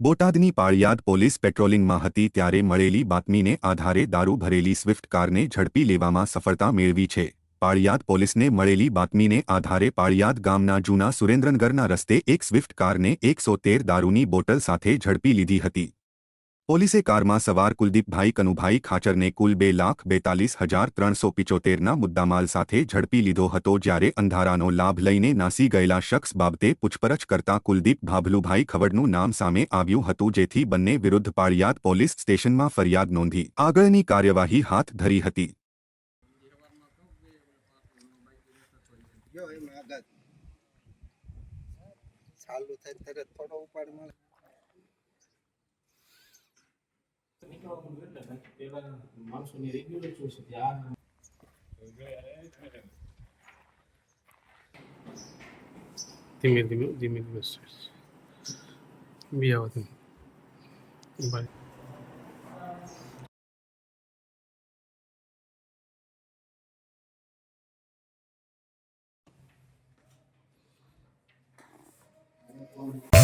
બોટાદની Paliyad police પેટ્રોલિંગમાં હતી ત્યારે મળેલી બાતમીને આધારે દારૂ ભરેલી સ્વિફ્ટ કારને ઝડપી લેવામાં સફળતા મેળવી છે. પાળિયાદ પોલીસને મળેલી બાતમીને આધારે પાળિયાદ ગામના જૂના સુરેન્દ્રનગરના રસ્તે એક સ્વિફ્ટ કારને એકસો તેર દારૂની બોટલ સાથે ઝડપી લીધી હતી. પોલીસે કારમાં સવાર કુલદીપભાઈ કનુભાઈ ખાચરને કુલ બે લાખ બેતાલીસ હજાર ત્રણસો પિચોતેરના મુદ્દામાલ સાથે ઝડપી લીધો હતો જ્યારે અંધારાનો લાભ લઈને નાસી ગયેલા શખ્સ બાબતે પૂછપરછ કરતા કુલદીપ ભાભલુભાઈ ખવડનું નામ સામે આવ્યું હતું જેથી બંને વિરુદ્ધ પાળિયાદ પોલીસ સ્ટેશનમાં ફરિયાદ નોંધી આગળની કાર્યવાહી હાથ ધરી હતી. మనుషుని రివ్యూలు చూసి ధీమే ధీమే ధీమే ధీమే भी आवत बाय Thank